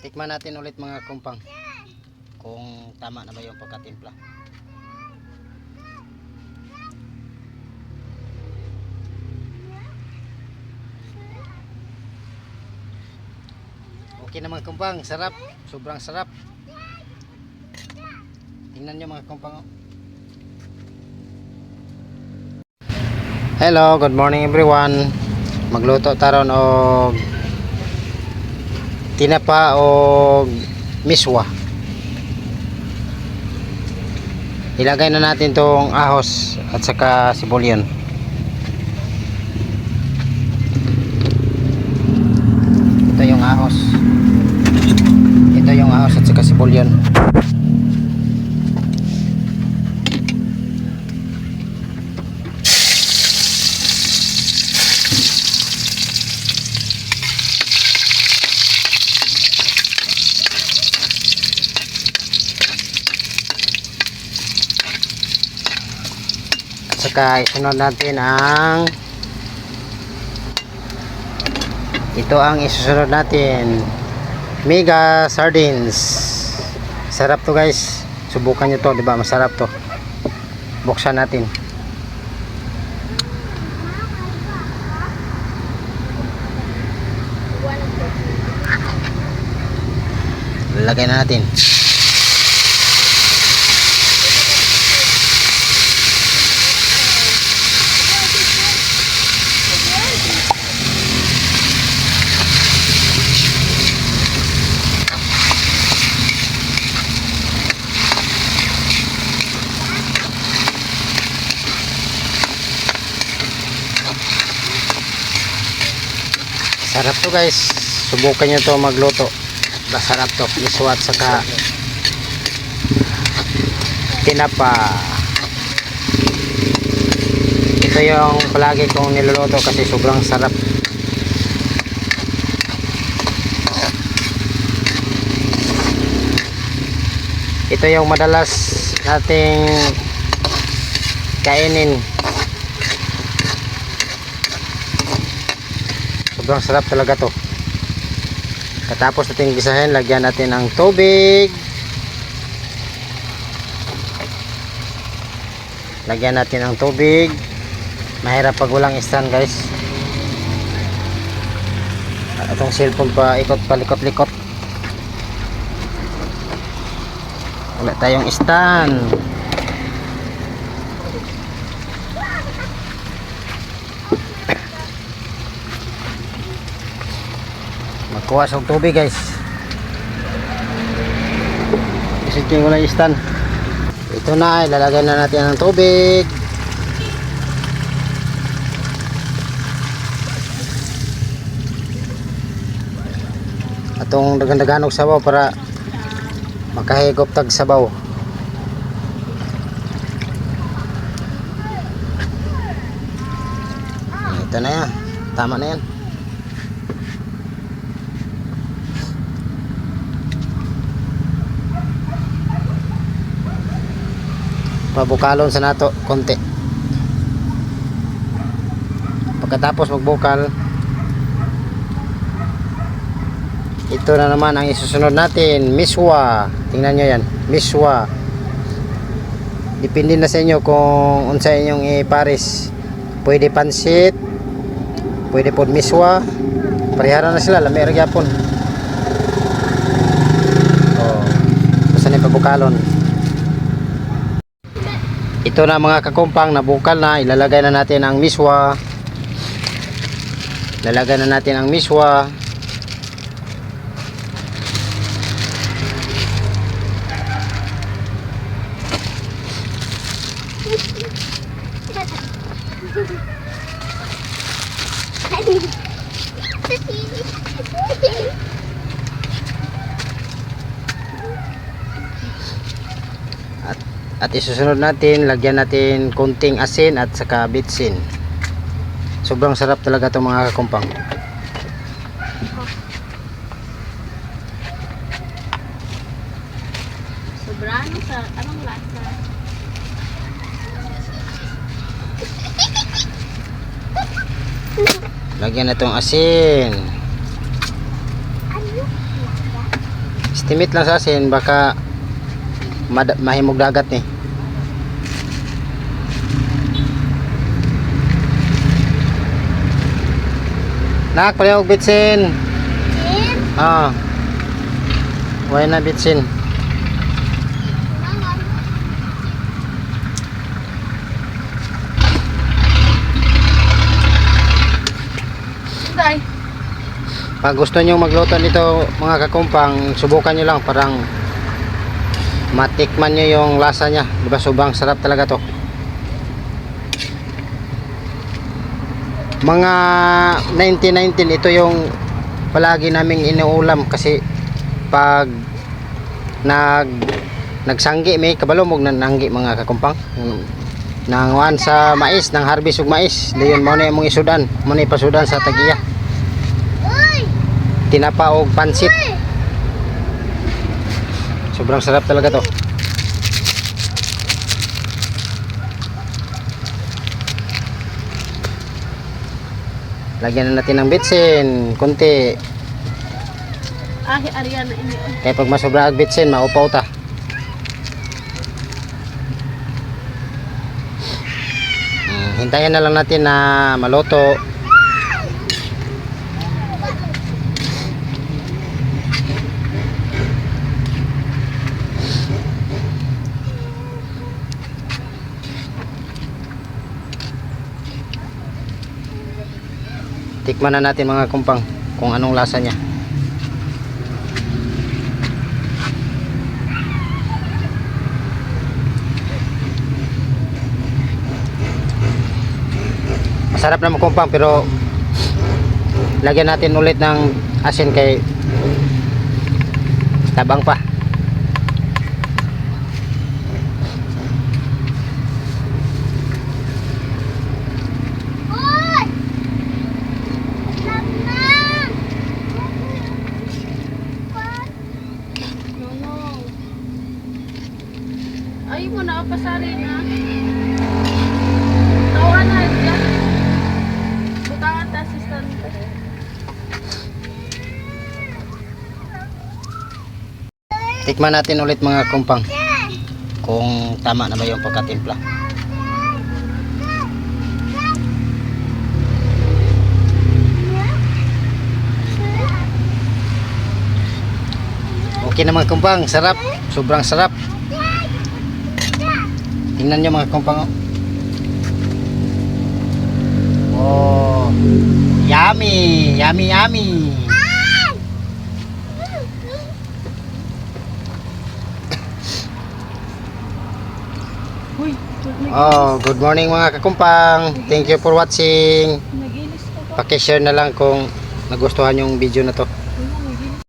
Tikman natin ulit mga kumpang. Kung tama na ba yung pagkatimpla. Okay na mga kumpang, sarap. Sobrang sarap. Tingnan nyo mga kumpang. oh. Hello, good morning everyone. Magluto taron og tinapa o miswa. Ilagay na natin tong ahos at saka sibulyon. Ito yung ahos. Ito yung ahos at saka sibulyon. Saka isunod natin ang ito ang isusunod natin. Mega sardines. Sarap to guys. Subukan nyo to di ba? Masarap to. Buksan natin. Lalagay na natin Sarap to guys. Subukan nyo to magluto. Masarap to. Miswat saka tinapa. Ito yung palagi kong niluluto kasi sobrang sarap. Ito yung madalas nating kainin sobrang sarap talaga to. Katapos natin gisahin lagyan natin ng tubig. Lagyan natin ng tubig. Mahirap pag walang stand guys. Itong cellphone pa ikot palikot-likot. Wala tayong stand magkuha sa tubig guys. Isikin ko na yung stand. Ito na ilalagay na natin ng tubig. Atong dagan-dagan og sabaw para makahigop tag sabaw. Ito na yan. Tama na yan pabukalon sa nato konti. Pagkatapos magbukal ito na naman ang isusunod natin. Miswa tingnan nyo yan. Miswa depende na sa inyo kung unsa inyong iparis. Pwede pansit pwede pod miswa parihara na sila lami ra gyapon. Oh basta ni pabukalon ito na mga kakumpang nabukal na. Ilalagay na natin ang miswa. Ilalagay na natin ang miswa. At, at isusunod natin lagyan natin konting asin at saka bitsin sobrang sarap talaga itong mga kakumpang Sobrano sa anong lasa? lagyan na itong asin Estimate lang sa asin, baka mahimog dagat ni. Nak, palihog bitsin. Sin? Ah. Why na bitsin? Day. Pag gusto nyo magluto nito mga kakumpang, subukan nyo lang parang matikman nyo yung lasa niya. Diba sobrang sarap talaga to. Mga 1919 ito yung palagi naming inuulam kasi pag nag nagsanggi may kabalo mog nananggi mga kakumpang. Nanguan sa mais nang harvest ug mais. Dayon mo na imong isudan. Mo na ipasudan sa tagiya. Tinapa og pansit. Sobrang sarap talaga to. Lagyan na natin ng bitsin, konti. Ah, Ariana ini. Kaya pag masobra ang bitsin, maupaw ta. Mm, Hintayin na lang natin na maluto. Tikman na natin mga kumpang kung anong lasa niya. Masarap naman kumpang pero lagyan natin ulit ng asin kay tabang pa. Mo na. Tawa na diyan. Butangan ta assistant. Tikman natin ulit mga kumpang kung tama na ba yung pagkatimpla. Okay na mga kumpang, sarap. Sobrang sarap. Tingnan nyo mga kumpang. oh. Yummy, yummy, yummy. Oh, good morning mga kakumpang. Thank you for watching. Paki-share na lang kung nagustuhan yung video na to.